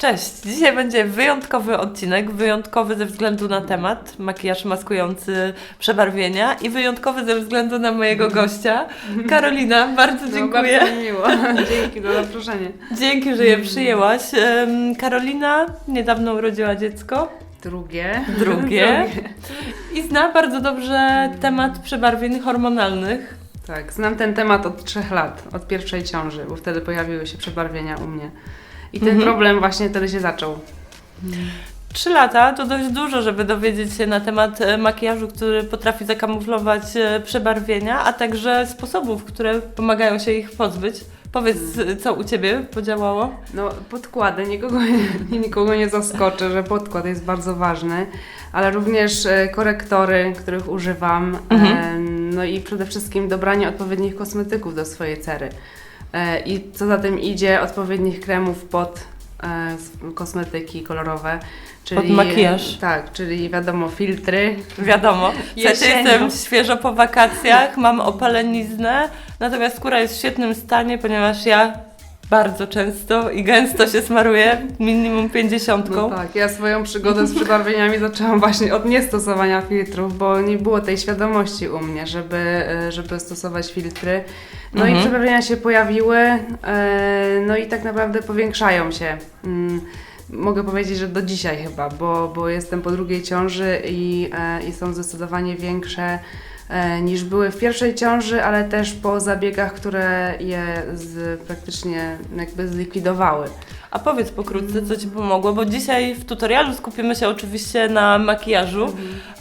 Cześć! Dzisiaj będzie wyjątkowy odcinek, wyjątkowy ze względu na temat, makijaż maskujący przebarwienia i wyjątkowy ze względu na mojego gościa, Karolina. Bardzo dziękuję. No, bardzo mi miło. Dzięki za zaproszenie. Dzięki, że je przyjęłaś. Karolina niedawno urodziła dziecko, Drugie. drugie, i zna bardzo dobrze temat przebarwień hormonalnych. Tak, znam ten temat od trzech lat, od pierwszej ciąży, bo wtedy pojawiły się przebarwienia u mnie. I ten Mhm. problem właśnie wtedy się zaczął. Trzy lata to dość dużo, żeby dowiedzieć się na temat e, makijażu, który potrafi zakamuflować e, przebarwienia, a także sposobów, które pomagają się ich pozbyć. Powiedz, e, co u Ciebie podziałało? No, podkłady, nikogo, nikogo nie zaskoczę, że podkład jest bardzo ważny, ale również e, korektory, których używam, Mhm. no i przede wszystkim dobranie odpowiednich kosmetyków do swojej cery. E, I co za tym idzie, odpowiednich kremów pod e, kosmetyki kolorowe. Czyli, Pod makijaż. Tak, czyli wiadomo, filtry. Wiadomo, Jesienią. jestem świeżo po wakacjach, mam opaleniznę, natomiast skóra jest w świetnym stanie, ponieważ ja bardzo często i gęsto się smaruję, minimum pięćdziesiątką. No tak, ja swoją przygodę z przebarwieniami zaczęłam właśnie od niestosowania filtrów, bo nie było tej świadomości u mnie, żeby, e, żeby stosować filtry. No Mhm. i przebarwienia się pojawiły, e, no i tak naprawdę powiększają się. Mm, Mogę powiedzieć, że do dzisiaj chyba, bo, bo jestem po drugiej ciąży i, e, i są zdecydowanie większe niż były w pierwszej ciąży, ale też po zabiegach, które je z, praktycznie jakby zlikwidowały. A powiedz pokrótce, co Ci pomogło, bo dzisiaj w tutorialu skupimy się oczywiście na makijażu,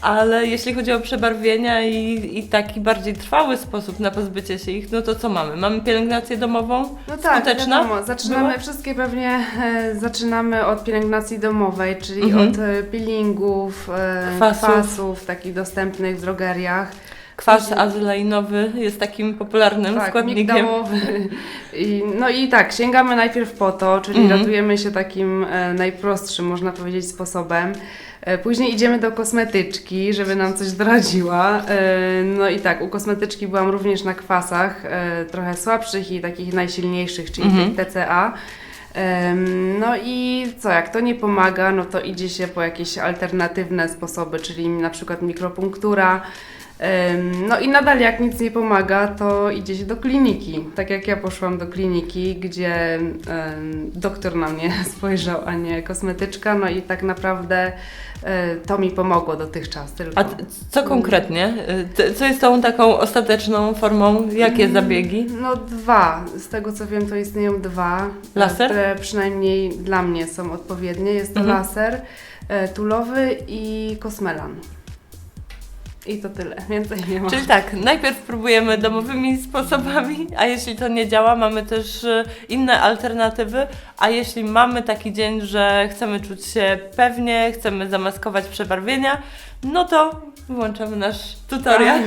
ale jeśli chodzi o przebarwienia i, i taki bardziej trwały sposób na pozbycie się ich, no to co mamy? Mamy pielęgnację domową? No tak, Skuteczna wiadomo, zaczynamy była? wszystkie pewnie, e, zaczynamy od pielęgnacji domowej, czyli Mhm. od e, peelingów, e, Kwasów. kwasów. takich dostępnych w drogeriach. Kwas Mhm. azyleinowy jest takim popularnym tak, składnikiem. migdałowy. I, no i tak, sięgamy najpierw po to, czyli Mhm. ratujemy się takim e, najprostszym, można powiedzieć, sposobem. E, Później idziemy do kosmetyczki, żeby nam coś doradziła. E, No i tak, u kosmetyczki byłam również na kwasach, e, trochę słabszych i takich najsilniejszych, czyli Mhm. tych TCA. No i co, jak to nie pomaga, no to idzie się po jakieś alternatywne sposoby, czyli na przykład mikropunktura. No i nadal jak nic nie pomaga, to idzie się do kliniki. Tak jak ja poszłam do kliniki, gdzie doktor na mnie spojrzał, a nie kosmetyczka, no i tak naprawdę e, to mi pomogło dotychczas tylko. A co konkretnie? T- Co jest tą taką ostateczną formą? Jakie zabiegi? No dwa. Z tego co wiem, to istnieją dwa. e, Laser? Które przynajmniej dla mnie są odpowiednie. Jest to Mhm. laser e, tulowy i kosmelan. I to tyle. Więcej nie ma. Czyli tak, najpierw próbujemy domowymi sposobami, a jeśli to nie działa, mamy też y, inne alternatywy, a jeśli mamy taki dzień, że chcemy czuć się pewnie, chcemy zamaskować przebarwienia, no to włączamy nasz tutorial.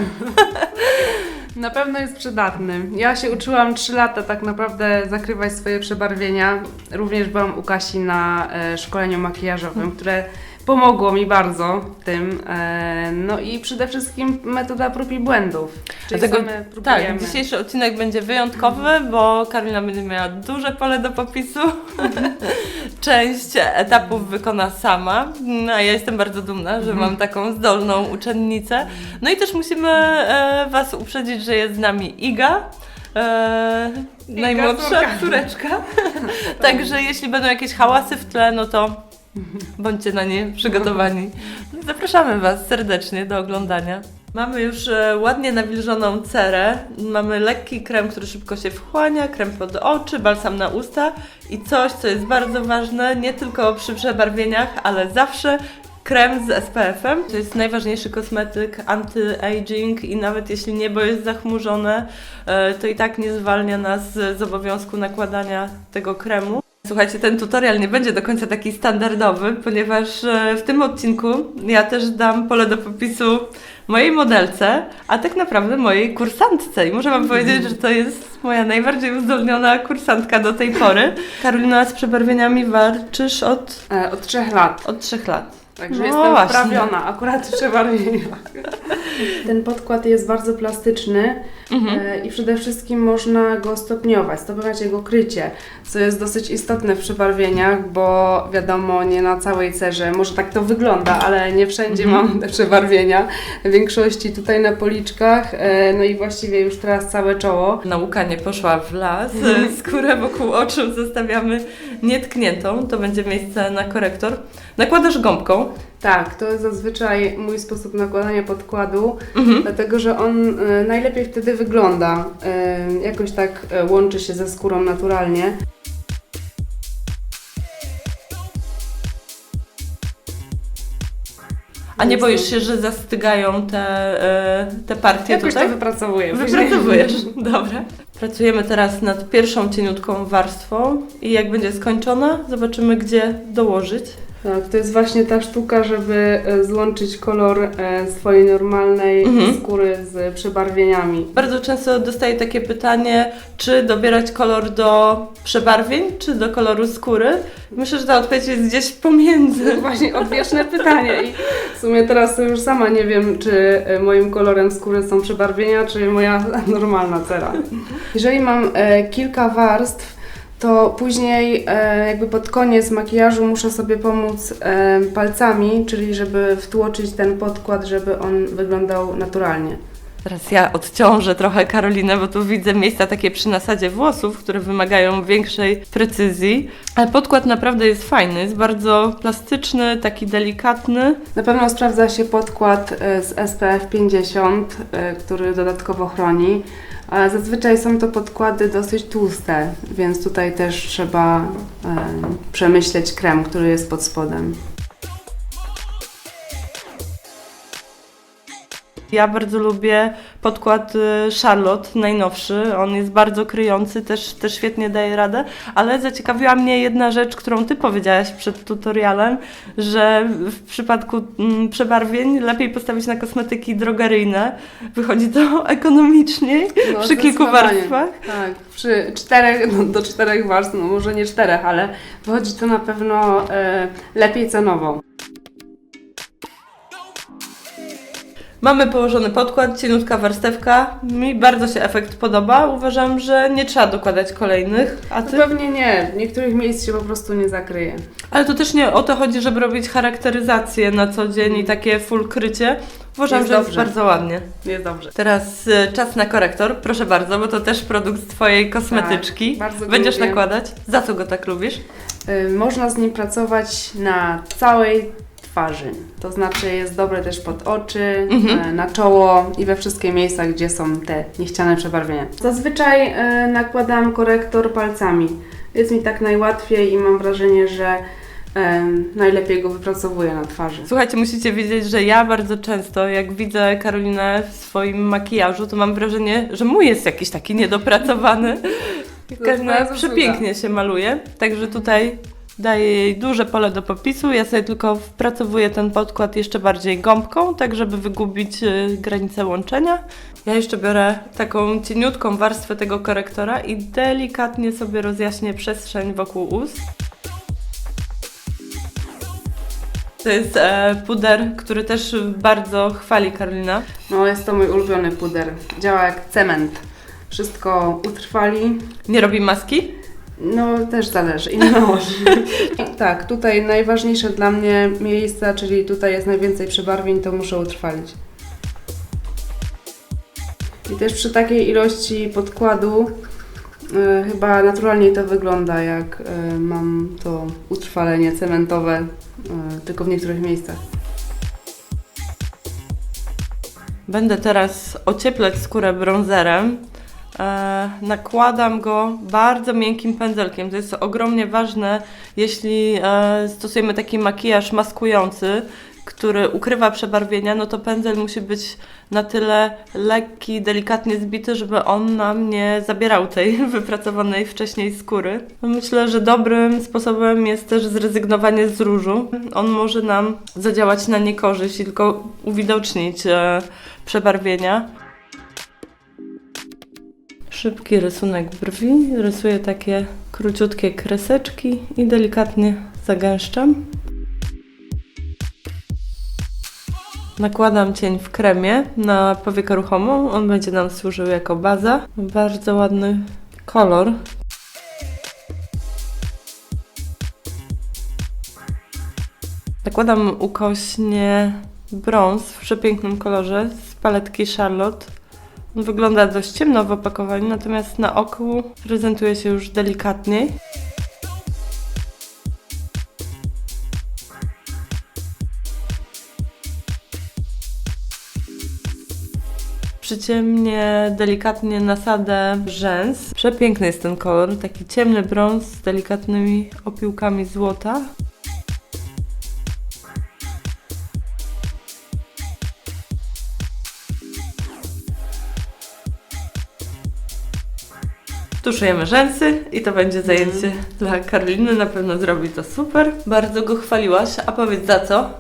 Na pewno jest przydatny. Ja się uczyłam 3 lata tak naprawdę zakrywać swoje przebarwienia. Również byłam u Kasi na e, szkoleniu makijażowym, które pomogło mi bardzo w tym. E, no i przede wszystkim metoda prób i błędów. Czyli Dlatego- same Tak, dzisiejszy odcinek będzie wyjątkowy, bo Karolina będzie miała duże pole do popisu. Część etapów wykona sama, no, a ja jestem bardzo dumna, że mam taką zdolną uczennicę. No i też musimy e, Was uprzedzić, że jest z nami Iga. E, najmłodsza córeczka. Także jeśli będą jakieś hałasy w tle, no to bądźcie na nie przygotowani. Zapraszamy Was serdecznie do oglądania. Mamy już e, ładnie nawilżoną cerę, mamy lekki krem, który szybko się wchłania, krem pod oczy, balsam na usta i coś, co jest bardzo ważne, nie tylko przy przebarwieniach, ale zawsze krem z SPF-em. To jest najważniejszy kosmetyk anti-aging i nawet jeśli niebo jest zachmurzone, e, to i tak nie zwalnia nas z z obowiązku nakładania tego kremu. Słuchajcie, ten tutorial nie będzie do końca taki standardowy, ponieważ e, w tym odcinku ja też dam pole do popisu mojej modelce, a tak naprawdę mojej kursantce. I muszę Wam powiedzieć, że to jest moja najbardziej uzdolniona kursantka do tej pory. Karolina, z przebarwieniami walczysz od, E, od 3 lat. od trzech lat. Także No jestem właśnie. wprawiona akurat w przebarwieniach. Ten podkład jest bardzo plastyczny Mhm. e, i przede wszystkim można go stopniować, stopniować jego krycie, co jest dosyć istotne w przebarwieniach, bo wiadomo, nie na całej cerze, może tak to wygląda, ale nie wszędzie Mhm. mam te przebarwienia. W większości tutaj na policzkach, e, no i właściwie już teraz całe czoło. Nauka nie poszła w las. Skórę wokół oczu zostawiamy nietkniętą. To będzie miejsce na korektor. Nakładasz gąbką. Tak, to jest zazwyczaj mój sposób nakładania podkładu, Mhm. dlatego że on e, najlepiej wtedy wygląda. E, jakoś tak e, łączy się ze skórą naturalnie. A nie boisz się, że zastygają te, te partie Jakoś tutaj? to wypracowuję. później. Wypracowujesz, dobra. Pracujemy teraz nad pierwszą cieniutką warstwą i jak będzie skończona, zobaczymy gdzie dołożyć. Tak, to jest właśnie ta sztuka, żeby e, złączyć kolor e, swojej normalnej Mhm. skóry z przebarwieniami. Bardzo często dostaję takie pytanie, czy dobierać kolor do przebarwień, czy do koloru skóry. Myślę, że ta odpowiedź jest gdzieś pomiędzy. Właśnie odwieczne pytanie i w sumie teraz już sama nie wiem, czy e, moim kolorem skóry są przebarwienia, czy moja normalna cera. Jeżeli mam kilka warstw, to później e, jakby pod koniec makijażu muszę sobie pomóc e, palcami, czyli żeby wtłoczyć ten podkład, żeby on wyglądał naturalnie. Teraz ja odciążę trochę Karolinę, bo tu widzę miejsca takie przy nasadzie włosów, które wymagają większej precyzji. Ale podkład naprawdę jest fajny, jest bardzo plastyczny, taki delikatny. Na pewno sprawdza się podkład e, z SPF 50, e, który dodatkowo chroni. Ale zazwyczaj są to podkłady dosyć tłuste, więc tutaj też trzeba e, przemyśleć krem, który jest pod spodem. Ja bardzo lubię podkład y, Charlotte, najnowszy. On jest bardzo kryjący, też, też świetnie daje radę, ale zaciekawiła mnie jedna rzecz, którą Ty powiedziałaś przed tutorialem, że w przypadku mm, przebarwień lepiej postawić na kosmetyki drogeryjne. Wychodzi to ekonomiczniej No, przy kilku warstwach. Tak, przy czterech, no, do czterech warstw, no może nie czterech, ale wychodzi to na pewno e, lepiej cenowo. Mamy położony podkład, cieniutka warstewka. Mi bardzo się efekt podoba. Uważam, że nie trzeba dokładać kolejnych. A To ty? pewnie nie, niektórych miejsc się po prostu nie zakryje. Ale to też nie o to chodzi, żeby robić charakteryzację na co dzień i takie full krycie. Uważam, Jest że jest dobrze. bardzo ładnie. Jest dobrze. Teraz y, czas na korektor. Proszę bardzo, bo to też produkt z Twojej kosmetyczki. Tak, bardzo Będziesz lubię. nakładać. Za co go tak lubisz? Y, Można z nim pracować na całej twarzy. To znaczy jest dobre też pod oczy, Mhm. y, na czoło i we wszystkie miejsca, gdzie są te niechciane przebarwienia. Zazwyczaj y, nakładam korektor palcami. Jest mi tak najłatwiej i mam wrażenie, że y, najlepiej go wypracowuję na twarzy. Słuchajcie, musicie wiedzieć, że ja bardzo często, jak widzę Karolinę w swoim makijażu, to mam wrażenie, że mój jest jakiś taki niedopracowany. Zasługa. przepięknie się maluje, także tutaj daję jej duże pole do popisu. Ja sobie tylko wpracowuję ten podkład jeszcze bardziej gąbką, tak żeby wygubić y, granice łączenia. Ja jeszcze biorę taką cieniutką warstwę tego korektora i delikatnie sobie rozjaśnię przestrzeń wokół ust. To jest e, puder, który też bardzo chwali Karolina. No jest to mój ulubiony puder. Działa jak cement. Wszystko utrwali, Nie robi maski? No, też zależy, ile nałoży. tak, tutaj najważniejsze dla mnie miejsca, czyli tutaj jest najwięcej przebarwień, to muszę utrwalić. I też przy takiej ilości podkładu e, chyba naturalniej to wygląda, jak e, mam to utrwalenie cementowe, e, tylko w niektórych miejscach. Będę teraz ocieplać skórę bronzerem. E, nakładam go bardzo miękkim pędzelkiem. To jest ogromnie ważne, jeśli e, stosujemy taki makijaż maskujący, który ukrywa przebarwienia, no to pędzel musi być na tyle lekki, delikatnie zbity, żeby on nam nie zabierał tej wypracowanej wcześniej skóry. Myślę, że dobrym sposobem jest też zrezygnowanie z różu. On może nam zadziałać na niekorzyść i tylko uwidocznić e, przebarwienia. Szybki rysunek brwi. Rysuję takie króciutkie kreseczki i delikatnie zagęszczam. Nakładam cień w kremie na powiekę ruchomą. On będzie nam służył jako baza. Bardzo ładny kolor. Nakładam ukośnie brąz w przepięknym kolorze z paletki Charlotte. Wygląda dość ciemno w opakowaniu, natomiast na oku prezentuje się już delikatniej. Przyciemnie, delikatnie nasadę rzęs. Przepiękny jest ten kolor, taki ciemny brąz z delikatnymi opiłkami złota. Tuszujemy rzęsy i to będzie zajęcie dla Karoliny. Na pewno zrobi to super. Bardzo go chwaliłaś, a powiedz za co?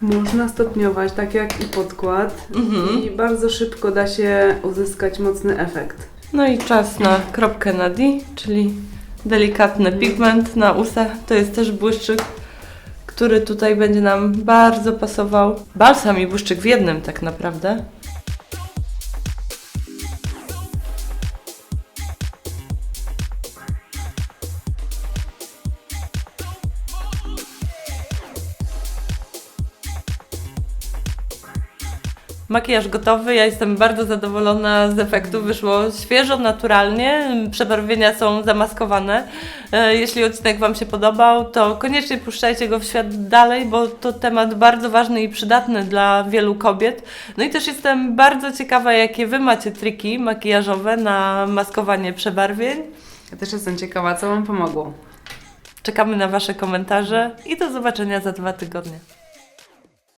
Można stopniować, tak jak i podkład. Mhm. I bardzo szybko da się uzyskać mocny efekt. No i czas na kropkę na D, czyli delikatny pigment na usta. To jest też błyszczyk, który tutaj będzie nam bardzo pasował. Balsam i błyszczyk w jednym tak naprawdę. Makijaż gotowy, ja jestem bardzo zadowolona z efektu. Wyszło świeżo, naturalnie, przebarwienia są zamaskowane. E, Jeśli odcinek Wam się podobał, to koniecznie puszczajcie go w świat dalej, bo to temat bardzo ważny i przydatny dla wielu kobiet. No i też jestem bardzo ciekawa, jakie Wy macie triki makijażowe na maskowanie przebarwień. Ja też jestem ciekawa, co Wam pomogło. Czekamy na Wasze komentarze i do zobaczenia za dwa tygodnie.